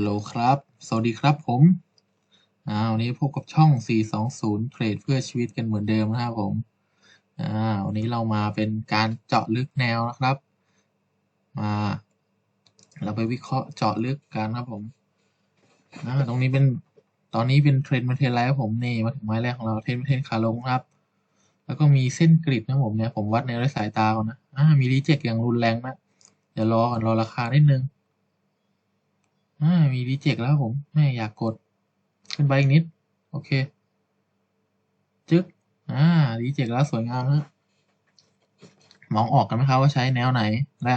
ฮัลโหลครับ สวัสดีครับผมอ่าวันนี้พบกับช่อง 420 เทรดเพื่อชีวิตกันเหมือนเดิมนะครับผมอ่าวันนี้เรามาเป็นการเจาะลึกแนวนะครับ มา เราไปวิเคราะห์เจาะลึกกันครับผมอ่าตรงนี้เป็น ตอนนี้เป็นเทรนด์มาเทรนไลท์ผมนี่มาถึงไม้แรกของเราเทรนด์มาเทรนขาลงครับ แล้วก็มีเส้นกริดนะผมเนี่ยผมวัดแนวด้วยสายตาก่อนนะอ่ามีรีเจ็คอย่างรุนแรงนะเดี๋ยวรอก่อนรอราคานิดนึง อ่ามีรีเจ็คแล้วผมแม่อยากกด ขึ้นไปอีกนิด โอเค จึ๊กอ่ารีเจ็คแล้วสวยงามนะมองออกกันไหมครับว่าใช้แนวไหน และ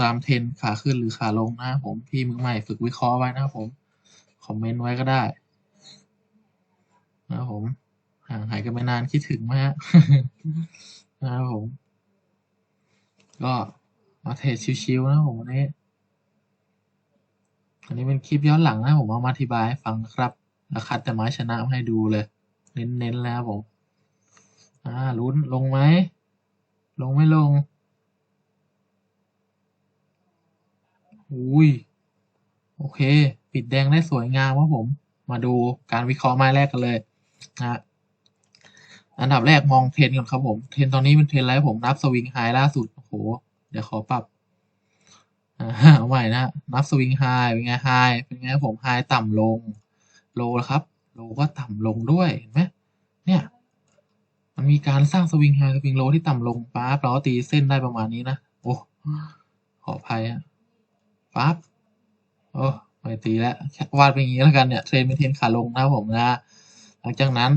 ตามเทรนขาขึ้นหรือขาลงนะผมพี่มือใหม่ฝึกวิเคราะห์ไว้นะผม คอมเมนต์ไว้ก็ได้ นะผม ห่างหายกันไปนานคิดถึงไหมฮะนะครับผม ก็มาเทรดชิวๆนะผมวันนี้ อันนี้เป็นคลิปย้อนหลังนะผมเอามาอธิบายให้ฟังครับแล้วคัดแต่ไม้ชนะมาให้ดูเลย เน้นๆแล้วบผม อ่าลุ้นลงไหม ลงไม่ลง อุ้ย โอเค ปิดแดงได้สวยงามครับผม มาดูการวิเคราะห์ไม้แรกกันเลยนะอันดับแรกมองเทรนก่อนครับผม เทรนตอนนี้เป็นเทรนไรผมนับสวิงไฮล่าสุด โอ้โห เดี๋ยวขอปรับ เอาใหม่นะ นับสวิงไฮเป็นไงไฮเป็นไงผมไฮต่ำลง โลแล้วครับ โลก็ต่ำลงด้วยเห็นไหมเนี่ยมันมีการสร้างสวิงไฮสวิงโลที่ต่ำลงปั๊บเราตีเส้นได้ประมาณนี้นะ โอ้ขออภัยอะปั๊บโอ้ไม่ตีแล้ววาดเป็นอย่างนี้แล้วกันเนี่ยเทรนเป็นเทรนขาลงนะผมนะ หลังจากนั้น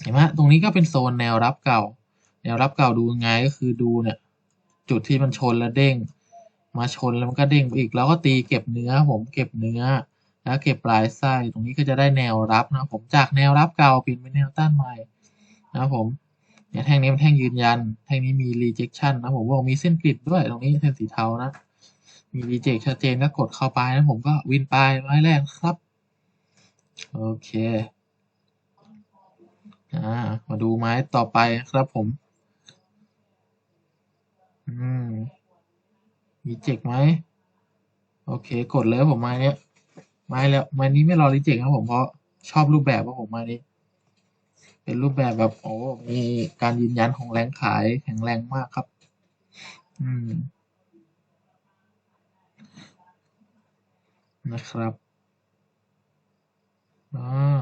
เห็นไหมตรงนี้ก็เป็นโซนแนวรับเก่า แนวรับเก่าดูไงก็คือดูเนี่ย จุดที่มันชนแล้วเด้ง มาชนแล้วมันก็เด้งไปอีก แล้วก็ตีเก็บเนื้อผมเก็บเนื้อ แล้วเก็บปลายไส้ตรงนี้ก็จะได้แนวรับนะผมจากแนวรับเก่าเปลี่ยนเป็นแนวต้านใหม่นะผมเนี่ยแท่งนี้มันแท่งยืนยัน แท่งนี้มี rejection นะผมบอกมีเส้นกริดด้วยตรงนี้เส้นสีเทานะ มี reject ชัดเจนก็กดเข้าไปนะผมก็วินไปไม้แรกครับ โอเคอ่ามาดูไม้ต่อไปครับผม อืม รีเจ็คไหมโอเค กดเลยผมไม้เนี้ยไม้แล้วไม้นี้ไม่รอรีเจ็คครับผมเพราะชอบรูปแบบครับผมม้นี้ เป็นรูปแบบแบบโอ้มีการยืนยันของแรงขายแข็งแรงมากครับ อืมนะครับอ่า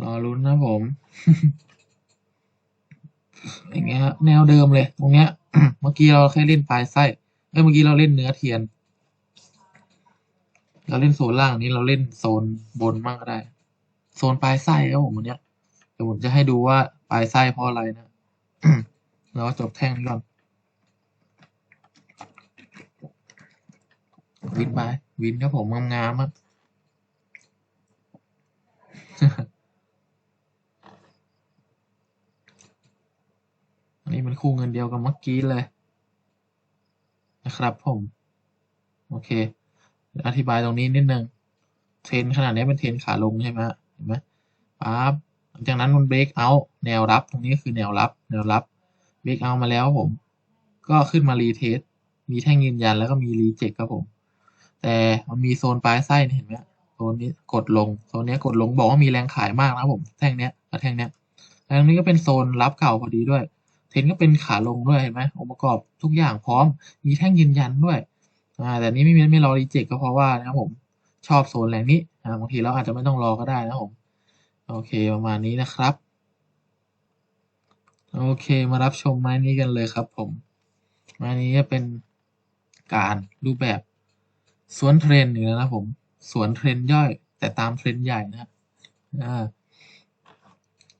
รอลุ้นนะผมอย่างเงี้ยแนวเดิมเลย ตรงเนี้ย เมื่อกี้เราแค่เล่นปลายไส้ เอ้เมื่อกี้เราเล่นเนื้อเทียน เราเล่นโซนล่างนี้เราเล่นโซนบนบ้างก็ได้ โซนปลายไส้ครับผมวันนี้เดี๋ยวผมจะให้ดูว่าปลายไส้เพราะอะไรนะเราจบแท่งนี้ก่อนวินไปวินครับผมงามๆอะอันนี้เป็นคู่เงินเดียวกับเมื่อกี้เลย นะครับผม โอเค อธิบายตรงนี้นิดนึง เทรนขนาดนี้เป็นเทรนขาลงใช่ไหมเห็นไหมปั๊บหลังจากนั้นมันเบรกเอาแนวรับ ตรงนี้คือแนวรับ แนวรับเบรกเอามาแล้วผม ก็ขึ้นมารีเทสมีแท่งยืนยันแล้วก็มีรีเจ็คครับผม แต่มันมีโซนปลายไส้เห็นไหมโซนนี้กดลง โซนนี้กดลงบอกว่ามีแรงขายมากนะผม แท่งเนี้ยกับแท่งเนี้ยแล้วตรงนี้ก็เป็นโซนรับเก่าพอดีด้วย เทรนก็เป็นขาลงด้วยเห็นไหมองค์ประกอบทุกอย่างพร้อม มีแท่งยืนยันด้วยอ่าแต่นี้ไม่ไม่รอรีเจ็คก็เพราะว่านะครับผมชอบโซนแรงนี้อ่าบางทีเราอาจจะไม่ต้องรอก็ได้นะผมโอเคประมาณนี้นะครับ โอเคมารับชมไม้นี้กันเลยครับผมไม้นี้จะเป็นการรูปแบบสวนเทรนด์อยู่แล้วนะผมสวนเทรนด์ย่อย แต่ตามเทรนด์ใหญ่นะอ่า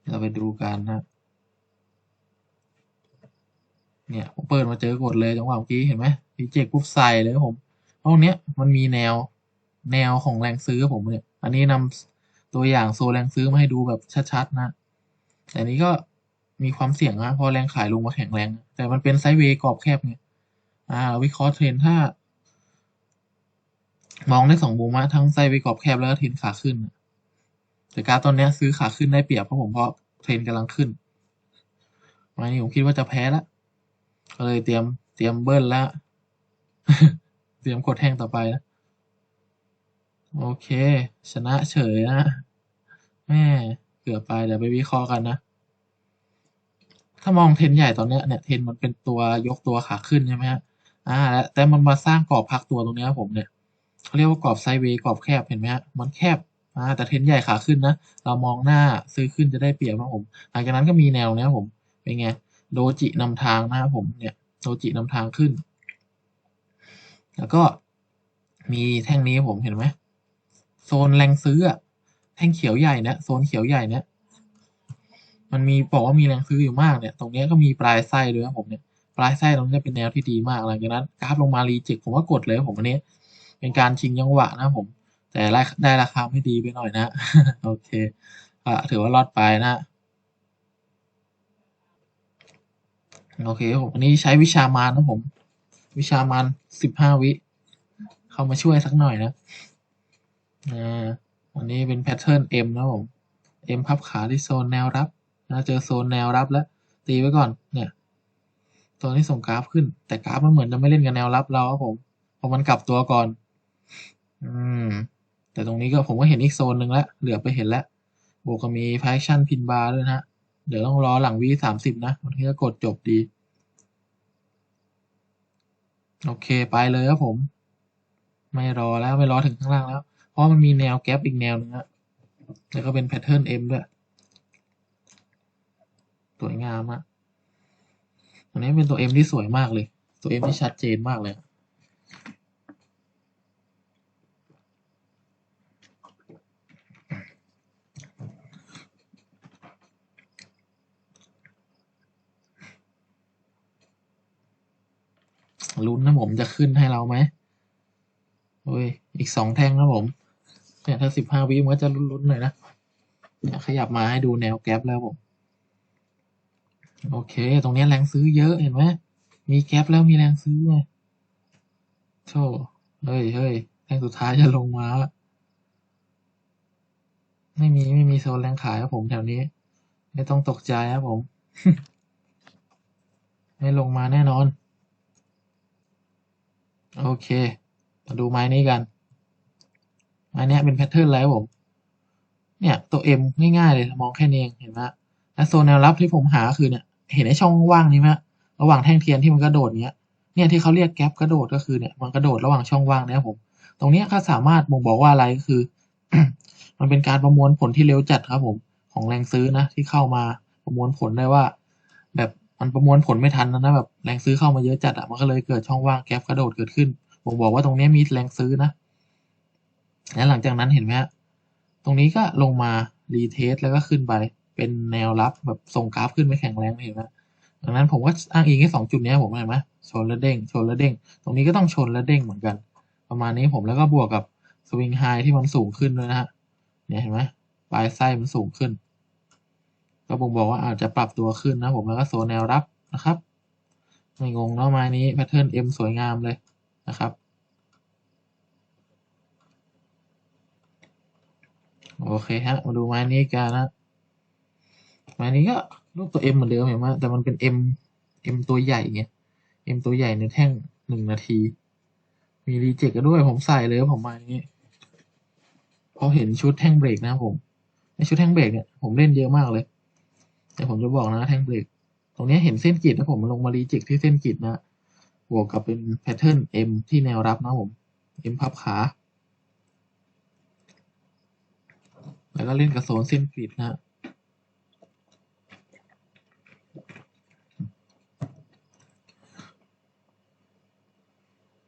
เราไปดูกันนะ เนี่ยผมเปิดมาเจอกดเลยจังหวะเมื่อกี้เห็นไหมรีเจ็คปุ๊บใส่เลยผมตรงเนี้ยมันมีแนวแนวของแรงซื้อผมเนี่ย อันนี้นำตัวอย่างโซแรงซื้อมาให้ดูแบบชัดๆนะ แต่นี้ก็มีความเสี่ยงนะพอแรงขายลงมาแข็งแรง แต่มันเป็นไซด์เวย์กรอบแคบไงอ่าวิเคราะห์เทรนถ้า มองได้สองมุมอะทั้งไซด์เวย์กรอบแคบแล้วก็เทรนขาขึ้น แต่การตอนเนี้ยซื้อขาขึ้นได้เปรียบเพราะผมเพราะเทรนกำลังขึ้นวันนี้ผมคิดว่าจะแพ้ละ ก็เลยเตรียมเตรียมเบิ้ลแล้ว เตรียมกดแท่งต่อไปนะโอเค ชนะเฉยนะแม่เกือบไปเดี๋ยวไปวิเคราะห์กันนะ ถ้ามองเทนใหญ่ตอนเนี้ยเนี่ยเทนมันเป็นตัวยกตัวขาขึ้นใช่ไหมฮะอ่าแล้วแต่มันมาสร้างกรอบพักตัวตรงเนี้ยครับผมเนี่ยเขาเรียกว่ากรอบไซด์เวย์กรอบแคบเห็นไหมฮะมันแคบอ่าแต่เทนใหญ่ขาขึ้นนะ เรามองหน้าซื้อขึ้นจะได้เปรียบนะครับผม หลังจากนั้นก็มีแนวเนี้ยผมเป็นไง โดจินำทางนะครับผมเนี่ยโดจินำทางขึ้น แล้วก็มีแท่งนี้ผมเห็นไหมโซนแรงซื้ออะแท่งเขียวใหญ่เนี่ยโซนเขียวใหญ่เนี่ยมันมีบอกว่ามีแรงซื้ออยู่มากเนี่ย ตรงนี้ก็มีปลายไส้ด้วยครับผมเนี่ยปลายไส้ตรงนี้เป็นแนวที่ดีมากหลังจากนั้นกราฟลงมารีเจ็คผมก็กดเลยผมอันนี้ เป็นการชิงจังหวะนะผม แต่ได้ราคาไม่ดีไปหน่อยนะ โอเคก็ถือว่ารอดไปนะ โอเคครับผมอันนี้ใช้วิชามารนะผม วิชามารสิบห้าวิ เข้ามาช่วยสักหน่อยนะอ่าอันนี้เป็นแพทเทิร์น M นะผม M พับขาที่โซนแนวรับนะเจอโซนแนวรับแล้ว ตีไว้ก่อนเนี่ยตัวนี้ส่งกราฟขึ้น แต่กราฟมันเหมือนจะไม่เล่นกับแนวรับเราครับผมเพราะมันกลับตัวก่อน อืม แต่ตรงนี้ก็ผมก็เห็นอีกโซนหนึ่งแล้ว เหลือไปเห็นแล้ว บวกกับมีพา c ชั่นพินบาร์ด้วยนะ เดี๋ยวต้องรอหลังวีสามสิบนะมันที่จะกดจบดี โอเคไปเลยครับผม ไม่รอแล้วไม่รอถึงข้างล่างแล้ว เพราะมันมีแนวแก๊ปอีกแนวนึงอะแล้วก็เป็นแพทเทิร์น M ด้วย สวยงามอะอันนี้เป็นตัว M ที่สวยมากเลย ตัว M ที่ชัดเจนมากเลย ลุ้นนะผมจะขึ้นให้เราไหมโอ้ย อีกสองแท่งนะผม เนี่ยถ้าสิบห้าวิมันก็จะลุ้นๆหน่อยนะเนี่ยขยับมาให้ดูแนวแกปแล้วผม โอเค ตรงนี้แรงซื้อเยอะเห็นไหม มีแกปแล้วมีแรงซื้อไงโธ่เฮ้ยเฮ้ยแท่งสุดท้ายจะลงมา ไม่มีไม่มีโซนแรงขายครับผมแถวนี้ ไม่ต้องตกใจครับผม ไม่ลงมาแน่นอน โอเค มาดูไม้นี้กันไม้นี้เป็นแพทเทิร์นอะไรผม เนี่ยตัว M ง่ายๆเลยมองแค่นี้เองเห็นไหมและโซนแนวรับที่ผมหาคือเนี่ย เห็นไอ้ช่องว่างนี้ไหมระหว่างแท่งเทียนที่มันกระโดดเนี้ย เนี่ยที่เขาเรียกแกลบกระโดดก็คือเนี่ยมันกระโดดระหว่างช่องว่างเนี่ยผม ตรงนี้ยก็สามารถบ่งบอกว่าอะไรก็คือ มันเป็นการประมวลผลที่เร็วจัดครับผม ของแรงซื้อนะที่เข้ามาประมวลผลได้ว่า มันประมวลผลไม่ทันนะนะ แบบแรงซื้อเข้ามาเยอะจัดอะมันก็เลยเกิดช่องว่างแกลบกระโดดเกิดขึ้นบ่งบอกว่าตรงนี้มีแรงซื้อนะ แล้วหลังจากนั้นเห็นไหมฮะตรงนี้ก็ลงมารีเทสแล้วก็ขึ้นไป เป็นแนวรับแบบส่งกราฟขึ้นไปแข็งแรงเห็นไหมดังนั้นผมก็อ้างอิงแค่สองจุดนี้ผมเห็นไหมชนแล้วเด้ง ชนแล้วเด้ง ตรงนี้ก็ต้องชนแล้วเด้งเหมือนกัน ประมาณนี้ผมแล้วก็บวกกับสวิงไฮที่มันสูงขึ้นด้วยนะฮะ เนี่ยเห็นไหมปลายไส้มันสูงขึ้น ก็บ่งบอกว่าอาจจะปรับตัวขึ้นนะผมแล้วก็โซนแนวรับนะครับ ไม่งงเนาะไม้นี้แพทเทิร์น M สวยงามเลยนะครับโอเคฮะ มาดูไม้นี้กันนะ ไม้นี้ก็รูปตัว M เหมือนเดิมเห็นไหมแต่มันเป็น M M ตัวใหญ่ไง M ตัวใหญ่ในแท่งหนึ่งนาที มีรีเจ็คก็ด้วยผมใส่เลยผมไม้นี้พอเห็นชุดแท่งเบรกนะผม ในชุดแท่งเบรกเนี่ยผมเล่นเยอะมากเลย แต่ผมจะบอกนะแท่งเบรกตรงนี้เห็นเส้นกรีดนะผมลงมารีจ็คที่เส้นกรีดนะบวกกับเป็นแพทเทิร์น M ที่แนวรับนะผม M พับขา แล้วก็เล่นกับโซนเส้นกรีดนะ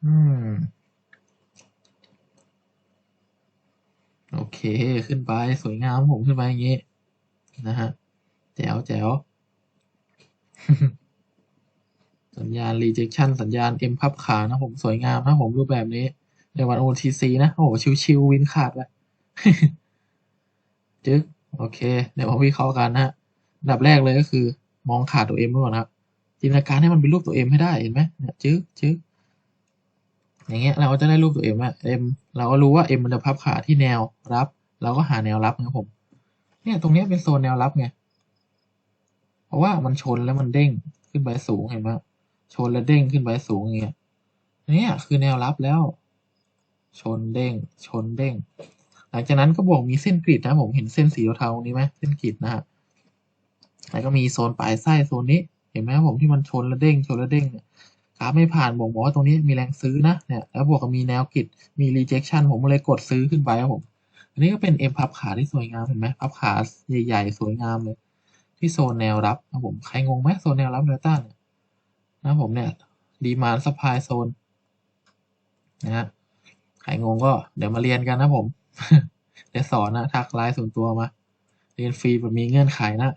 อืม โอเค ขึ้นไปสวยงามผมขึ้นไปอย่างนี้ นะฮะ แจ๋วแจ๋วสัญญาณ rejection สัญญาณ M พับขานะผมสวยงามนะผมรูปแบบนี้ ในวัน OTC นะ โอ้โหชิวๆวินขาดลยจึ๊กโอเค เดี๋ยวมาวิเคราะห์กันนะดับแรกเลยก็คือ มองขาดตัว M ก่อนนะครับจินตนาการให้มันเป็นรูปตัว M ให้ได้เห็นไหมเนี่ยจึ๊กจึ๊กอย่างเงี้ยเราก็จะได้รูปตัว M ว่า M เราก็รู้ว่า M มันจะพับขาที่แนวรับ เราก็หาแนวรับนะผม เนี่ยตรงนี้เป็นโซนแนวรับไง ราะว่ามันชนแล้วมันเด้งขึ้นไปสูงเห็นไหมชนแล้วเด้งขึ้นไปสูงเงี้ยเนี่ยคือแนวรับแล้ว ชนเด้ง ชนเด้ง หลังจากนั้นก็บอกมีเส้นกริดนะผมเห็นเส้นสีเทาๆนี้ไหมเส้นกริดนะฮะแล้วก็มีโซนปลายไส้โซนนี้ เห็นไหมผมที่มันชนแล้วเด้ง ชนแล้วเด้งเนี่ยกราฟไม่ผ่านบอกว่าตรงนี้มีแรงซื้อนะเนี่ยแล้วบวกกับมีแนวกริดมี rejection ผมเลยกดซื้อขึ้นไปครับผม อันนี้ก็เป็นเอ็มพับขาที่สวยงามเห็นไหมพับขาใหญ่ๆสวยงามเลย ที่โซนแนวรับนะผมใครงงไหมโซนแนวรับแนวต้านเนี่ยนะผมเนี่ยดีมานสปายโซนนะฮะใครงงก็เดี๋ยวมาเรียนกันนะผม เดี๋ยวสอนนะทักไลน์ส่วนตัวมา เรียนฟรีแบบมีเงื่อนไขนะ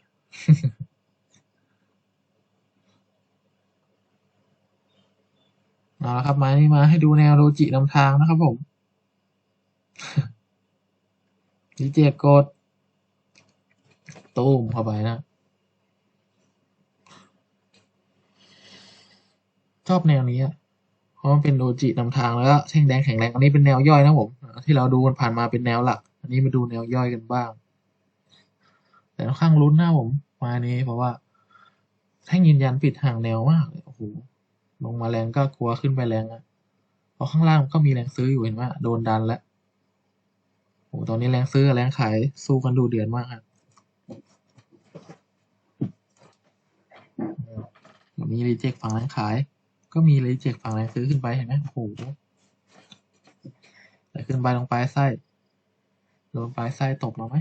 เอาละครับมานี่มาให้ดูแนวโรจินำทางนะครับผมดีเจกด ตูมเข้าไปนะ ชอบแนวนี้เพราะมันเป็นโดจินำทางแล้วก็แท่งแดงแข็งแรงอันนี้เป็นแนวย่อยนะผมที่เราดูกันผ่านมาเป็นแนวหลัก อันนี้มาดูแนวย่อยกันบ้าง แต่ค่อนข้างลุ้นนะผมมานี้เพราะว่าแท่งยืนยันปิดห่างแนวมากโอ้โหลงมาแรงก็กลัวขึ้นไปแรงอะเพราะข้างล่างก็มีแรงซื้ออยู่เห็นว่าโดนดันแล้วโอ้ตอนนี้แรงซื้อแรงขายสู้กันดูเดือดมากครับมีรีเจ็คฝั่งแรงขาย ก็มีรีเจ็คฝั่งแรงซื้อขึ้นไปเห็นไหมโอ้โหแต่ขึ้นไปลงปลายไส้โดนปลายไส้ตบเราไหม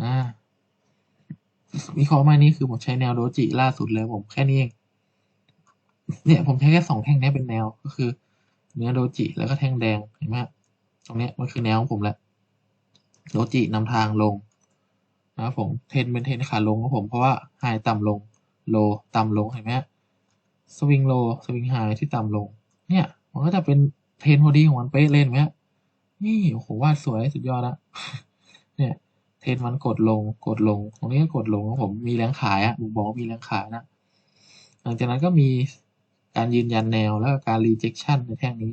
อ่าวิเคราะห์มานี้คือผมใช้แนวโดจิล่าสุดเลยผมแค่นี้เอง เนี่ยผมใช้แค่สองแท่งนี้เป็นแนวก็คือ เนื้อโดจิแล้วก็แท่งแดงเห็นไหมตรงเนี้ยมันคือแนวของผมแหละ โดจินำทางลงนะครับผมเทรนเป็นเทรนขาลงของผมเพราะว่าไฮต่ำลงโลต่ำลงเห็นไหมสวิงโลสวิงไฮที่ต่ำลง เนี่ยมันก็จะเป็นเทรนพอดีของมันเป๊ะเลยเห็นไหมนี่โอ้โหวาดสวยสุดยอดละเนี่ยเทรนมันกดลงกดลง ตรงนี้ก็กดลงของผมมีแรงขายอะผมบอกว่ามีแรงขายนะหลังจากนั้นก็มีการยืนยันแนวแล้วก็การ rejection ในแท่งนี้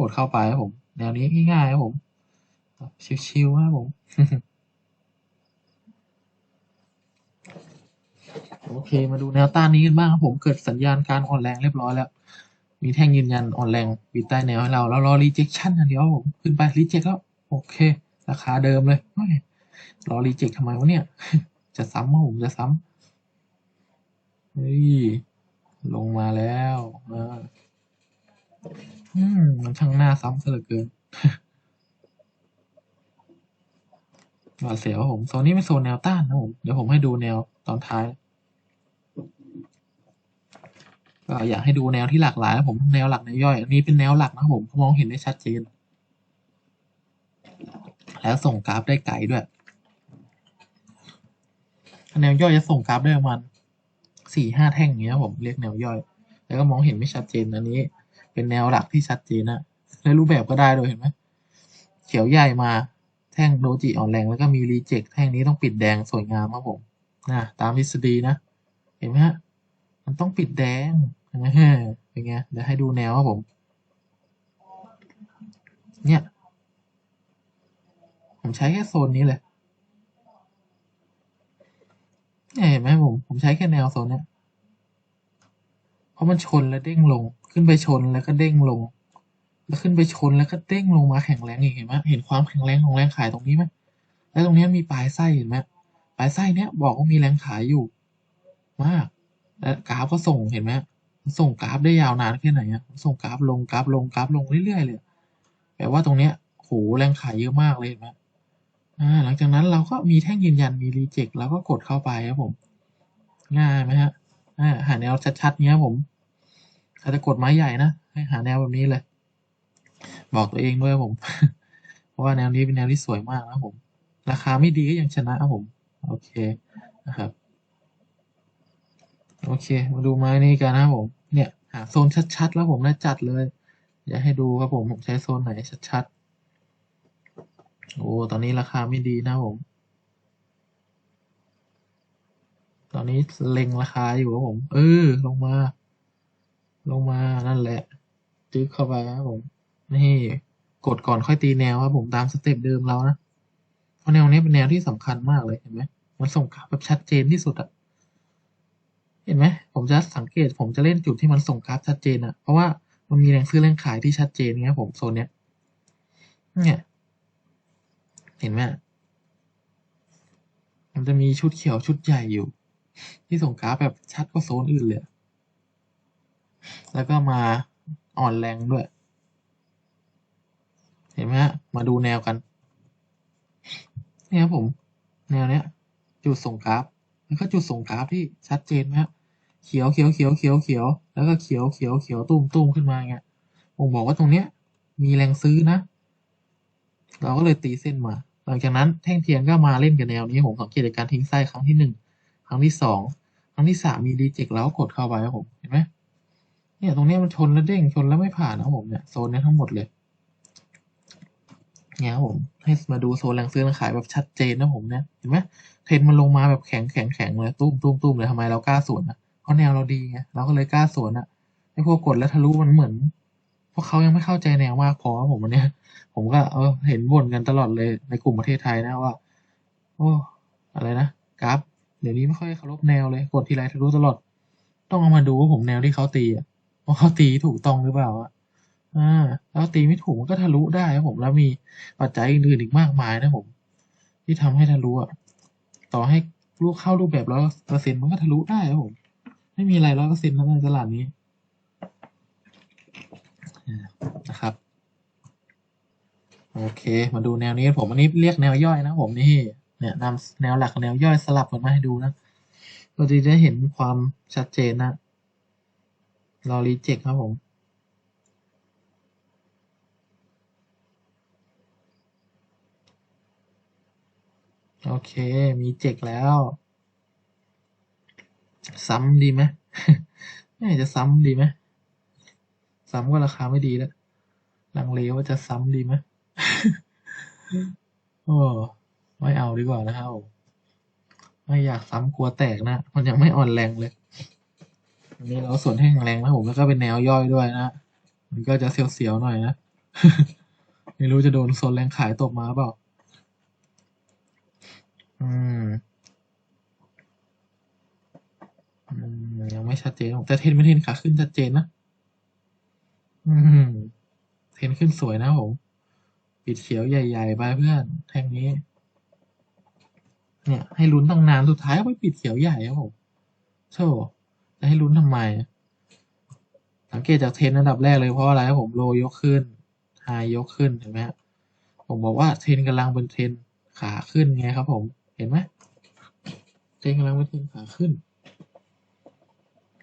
กดเข้าไปครับผม แนวนี้ง่ายๆครับผม ชิวๆครับผม โอเค มาดูแนวต้านนี้กันบ้างครับผม เกิดสัญญาณการอ่อนแรงเรียบร้อยแล้ว มีแท่งยืนยันอ่อนแรงปิดใต้แนวให้เรา แล้วรอ rejection อันเดียวผมขึ้นไป reject แล้ว โอเค ราคาเดิมเลย รอ reject ทำไมวะเนี่ย จะซ้ำมั้ผมจะซ้ำเฮ้ย ลงมาแล้วอ่าอืม มันช่างหน้าซ้ำซะเหลือเกิน หวาดเสียวผมโซนนี้เป็นโซนแนวต้านนะผมเดี๋ยวผมให้ดูแนวตอนท้ายก็อยากให้ดูแนวที่หลากหลายนะผมแนวหลักแนวย่อยอันนี้เป็นแนวหลักนะผมมองเห็นได้ชัดเจน แล้วส่งกราฟได้ไกลด้วยแนวย่อยจะส่งกราฟได้ประมาณสี่ห้าแท่งอย่างเงี้ยผมเรียกแนวย่อย แล้วก็มองเห็นไม่ชัดเจนอันนี้ เป็นแนวหลักที่ชัดเจนนะในรูปแบบก็ได้โดยเห็นไหมเขียวใหญ่มา ท่งโดจิอ่อนแรงแล้วก็มีรีเจ็คแท่งนี้ต้องปิดแดงสวยงามครับผมนะตามทฤษฎีนะ เห็นไหมฮะ มันต้องปิดแดงนะฮะเป็นไงเดี๋ยวให้ดูแนวครับผม เนี่ย ผมใช้แค่โซนนี้เลยเนี่ยเห็นไหมผม ผมใช้แค่แนวโซนเนี้ยเพราะมันชนแล้วเด้งลง ขึ้นไปชนแล้วก็เด้งลง ขึ้นไปชนแล้วก็เด้งลงมาแข็งแรงอีกเห็นไหมเห็นความแข็งแรงของแรงขายตรงนี้ไหมแล้วตรงนี้มีปลายไส้เห็นไหมปลายไส้เนี้ยบอกว่ามีแรงขายอยู่ มาก แล้วกราฟก็ส่งเห็นไหมส่งกราฟได้ยาวนานแค่ไหนอะส่งกราฟลงกราฟลงกราฟลงเรื่อยๆเลยแปลว่าตรงเนี้ยโหแรงขายเยอะมากเลยเห็นไหมอ่าหลังจากนั้นเราก็มีแท่งยืนยันมีรีเจ็คแล้วก็กดเข้าไปครับผม ง่ายไหมฮะหาแนวชัดๆเนี้ยผมถ้าจะกดไม้ใหญ่นะให้หาแนวแบบนี้เลย บอกตัวเองด้วยผมเพราะว่าแนวนี้เป็นแนวที่สวยมากนะผม ราคาไม่ดีก็ยังชนะครับผม โอเคนะครับ โอเค มาดูไม้นี้กันนะผม เนี่ย หาโซนชัดๆ แล้วผมน่าจัดเลย อยากให้ดูครับผมผมใช้โซนไหนชัดๆ โอ้ตอนนี้ราคาไม่ดีนะผม ตอนนี้เล็งราคาอยู่ครับผม เออลงมา ลงมานั่นแหละจึ๊กเข้าไปครับผม นี่กดก่อนค่อยตีแนวครับผมตามสเต็ปเดิมเรานะเพราะแนวนี้เป็นแนวที่สำคัญมากเลยเห็นไหมมันส่งกราฟแบบชัดเจนที่สุดอะเห็นไหมผมจะสังเกตผมจะเล่นจุดที่มันส่งกราฟชัดเจนอะเพราะว่ามันมีแรงซื้อแรงขายที่ชัดเจนเงี้ยผมโซนเนี้ยเนี่ยเห็นไหมมันจะมีชุดเขียวชุดใหญ่อยู่ ที่ส่งกราฟแบบชัดกว่าโซนอื่นเลย แล้วก็มาอ่อนแรงด้วยเห็นไหมฮะ มาดูแนวกัน เนี่ยครับผม แนวเนี้ย จุดส่งกราฟ แล้วก็จุดส่งกราฟที่ชัดเจนไหมฮะ เขียวเขียวเขียวเขียวเขียว แล้วก็เขียวเขียวเขียวตุ้มตุ้มขึ้นมาเงี้ยผมบอกว่าตรงเนี้ย มีแรงซื้อนะ เราก็เลยตีเส้นมา หลังจากนั้นแท่งเทียนก็มาเล่นกับแนวนี้ ผมสังเกตจากการทิ้งไส้ครั้งที่หนึ่ง ครั้งที่สอง ครั้งที่สามมีรีเจ็คแล้วก็กดเข้าไปครับผม เห็นไหมเนี่ยตรงเนี้ยมันชนแล้วเด้งชนแล้วไม่ผ่านนะผมเนี่ยโซนนี้ทั้งหมดเลย เนี่ยผม ให้มาดูโซนแรงซื้อแรงขายแบบชัดเจนนะผมเนี่ยเห็นไหมเทรนมันลงมาแบบแข็งแข็งแข็งเลยตุ้มตุ้มตุ้มเลยทำไมเรากล้าสวนนะเพราะแนวเราดีไงเราก็เลยกล้าสวนอะไอ้พวกกดแล้วทะลุมันเหมือนพวกเขายังไม่เข้าใจแนวมากพอผมวันเนี้ยผมก็เออเห็นบ่นกันตลอดเลยในกลุ่มประเทศไทยนะว่า โอ้อะไรนะกราฟเดี๋ยวนี้ไม่ค่อยเคารพแนวเลยกดทีไรทะลุตลอด ต้องเอามาดูว่าผมแนวที่เขาตีอะว่าเขาตีถูกต้องหรือเปล่าอะ อ่าแล้วตีไม่ถูกมันก็ทะลุได้ครับผม แล้วมีปัจจัยอื่นอีกมากมายนะผม ที่ทำให้ทะลุอะต่อให้ลูกเข้ารูปแบบร้อยเปอร์เซ็นต์มันก็ทะลุได้ครับผม ไม่มีอะไรร้อยเปอร์เซ็นต์ในตลาดนี้นะครับ โอเค มาดูแนวนี้ผมอันนี้เรียกแนวย่อยนะผมนี่เนี่ยนำแนวหลักแนวย่อยสลับกันมาให้ดูนะเราจะได้เห็นความชัดเจนนะรอรีเจ็คครับผม โอเค มีเจ็กแล้ว ซ้ำดีไหมไม่จะซ้ำดีไหมซ้ำก็ราคาไม่ดีแล้ว ลังเลว่าจะซ้ำดีไหมโอ้ไม่เอาดีกว่านะครับไม่อยากซ้ำกลัวแตกนะ มันยังไม่อ่อนแรงเลยอันนี้เราส่วนแห้งแรงนะผมแล้วก็เป็นแนวย่อยด้วยนะ มันก็จะเสียวๆหน่อยนะ ไม่รู้จะโดนโซนแรงขายตบมาเปล่า อืม อืม ยังไม่ชัดเจนแต่เทรนไม่เทรนขาขึ้นชัดเจนนะอืม เทรนขึ้นสวยนะผม ปิดเขียวใหญ่ๆไปเพื่อนแท่งนี้ เนี่ย ให้ลุ้นตั้งนานสุดท้ายก็ไปปิดเขียวใหญ่ครับผมโธ่จะให้ลุ้นทำไม สังเกตจากเทรนอันดับแรกเลยเพราะอะไรครับผมโลยกขึ้นไฮยกขึ้นเห็นไหมผมบอกว่าเทรนกำลังเป็นเทรนขาขึ้นไงครับผม เห็นไหมเทรนกำลังเป็นเทนขาขึ้น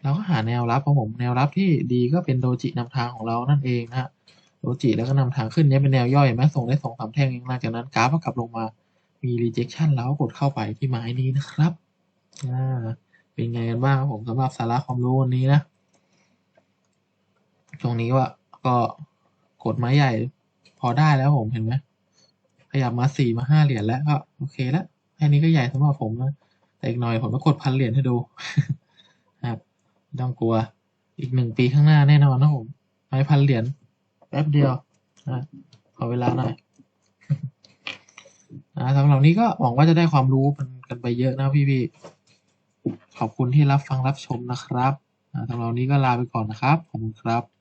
เราก็หาแนวรับของผมแนวรับที่ดีก็เป็นโดจินำทางของเรานั่นเองนะฮะโดจิแล้วก็นำทางขึ้นเนี้ยเป็นแนวย่อยเห็นไหมส่งได้สองสามแท่งเองหลังจากนั้นกราฟก็กลับลงมา มี rejection แล้วก็กดเข้าไปที่ไม้นี้นะครับอ่าเป็นไงกันบ้างครับผมสำหรับสาระความรู้วันนี้นะ ตรงนี้ว่าก็กดไม้ใหญ่พอได้แล้วผมเห็นไหมขยับมาสี่มาห้าเหรียญแล้วก็โอเคแล้ว แค่นี้ก็ใหญ่สำหรับผมนะแต่อีกหน่อยผมจะกดพันเหรียญให้ดูครับต้องกลัวอีกหนึ่งปีข้างหน้าแน่นอนนะผมไม้พันเหรียญแป๊บเดียวนะขอเวลาหน่อยอ่าสำหรับนี้ก็หวังว่าจะได้ความรู้กันไปเยอะนะพี่ๆขอบคุณที่รับฟังรับชมนะครับสำหรับวันนี้ก็ลาไปก่อนนะครับ ขอบคุณครับ